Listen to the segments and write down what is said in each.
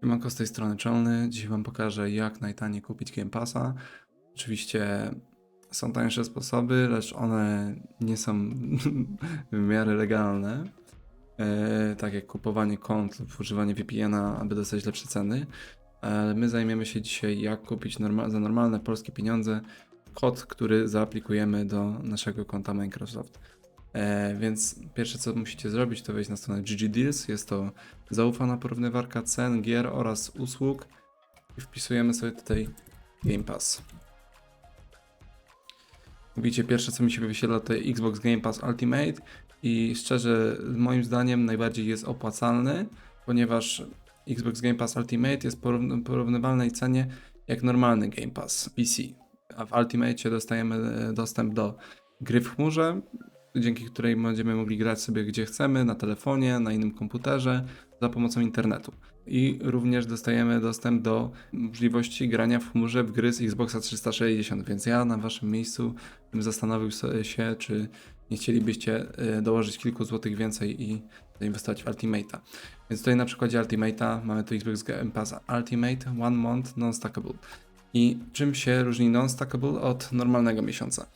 Siemanko z tej strony Czolny. Dzisiaj Wam pokażę jak najtaniej kupić Game Passa. Oczywiście są tańsze sposoby, lecz one nie są w miarę legalne. E, tak jak kupowanie kont lub używanie VPN-a, aby dostać lepsze ceny. Ale my zajmiemy się dzisiaj jak kupić za normalne polskie pieniądze kod, który zaaplikujemy do naszego konta Microsoft. E, więc pierwsze co musicie zrobić to wejść na stronę GG Deals. Jest to zaufana porównywarka cen, gier oraz usług i wpisujemy sobie tutaj Game Pass. Widzicie, pierwsze co mi się wyświetla to Xbox Game Pass Ultimate i szczerze moim zdaniem najbardziej jest opłacalny, ponieważ Xbox Game Pass Ultimate jest porówny- porównywalnej cenie jak normalny Game Pass PC. A w Ultimate dostajemy e, dostęp do gry w chmurze, dzięki której będziemy mogli grać sobie gdzie chcemy, na telefonie, na innym komputerze, za pomocą internetu. I również dostajemy dostęp do możliwości grania w chmurze w gry z Xboxa 360, więc ja na waszym miejscu bym zastanowił się, czy nie chcielibyście e, dołożyć kilku złotych więcej i zainwestować w Ultimate'a. Więc tutaj na przykładzie Ultimate'a mamy tu Xbox Game Pass Ultimate One Month Non-Stackable. I czym się różni non-stackable od normalnego miesiąca?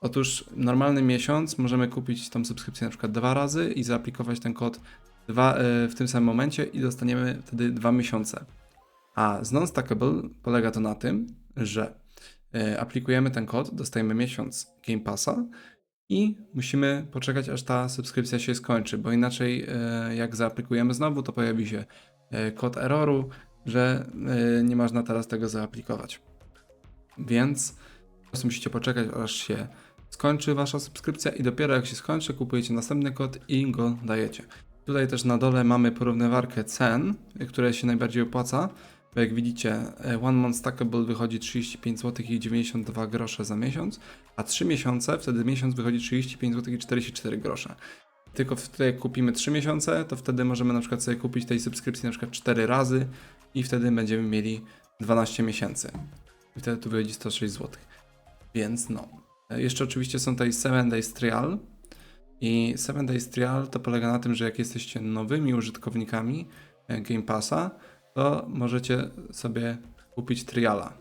Otóż normalny miesiąc możemy kupić tą subskrypcję na przykład dwa razy i zaaplikować ten kod dwa, e, w tym samym momencie i dostaniemy wtedy dwa miesiące. A z non-stackable polega to na tym, że e, aplikujemy ten kod, dostajemy miesiąc Game Passa i musimy poczekać aż ta subskrypcja się skończy, bo inaczej e, jak zaaplikujemy znowu, to pojawi się kod erroru, że e, nie można teraz tego zaaplikować. Więc prostu musicie poczekać aż się skończy wasza subskrypcja i dopiero jak się skończy, kupujecie następny kod i go dajecie. Tutaj też na dole mamy porównywarkę cen, które się najbardziej opłaca. Bo jak widzicie, e, One Month Stackable wychodzi 35 zł i 92 grosze za miesiąc, a 3 miesiące, wtedy miesiąc wychodzi 35 zł i 44 grosze. Tylko wtedy jak kupimy 3 miesiące, to wtedy możemy na przykład sobie kupić tej subskrypcji na przykład 4 razy i wtedy będziemy mieli 12 miesięcy. I wtedy tu wychodzi 106 zł. Więc no. E, Jeszcze oczywiście są tutaj 7 Days Trial. I 7 Days Trial to polega na tym, że jak jesteście nowymi użytkownikami e, Game Passa, to możecie sobie kupić triala.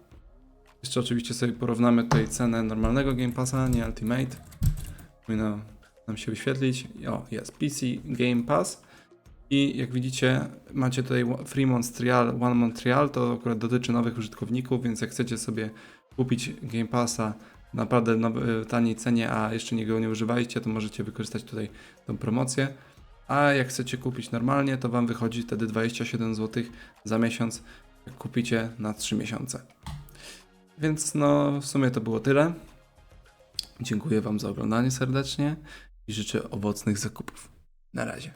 Jeszcze oczywiście sobie porównamy tutaj cenę normalnego Game Passa, nie Ultimate. Powinno nam się wyświetlić. O, jest PC Game Pass. I jak widzicie, macie tutaj Free Month Trial, One Month Trial, to akurat dotyczy nowych użytkowników, więc jak chcecie sobie kupić Game Passa naprawdę nowy, taniej cenie, a jeszcze nie go nie używaliście, to możecie wykorzystać tutaj tą promocję. A jak chcecie kupić normalnie, to Wam wychodzi wtedy 27 zł za miesiąc, jak kupicie na 3 miesiące. Więc no, w sumie to było tyle. Dziękuję Wam za oglądanie serdecznie i życzę owocnych zakupów. Na razie.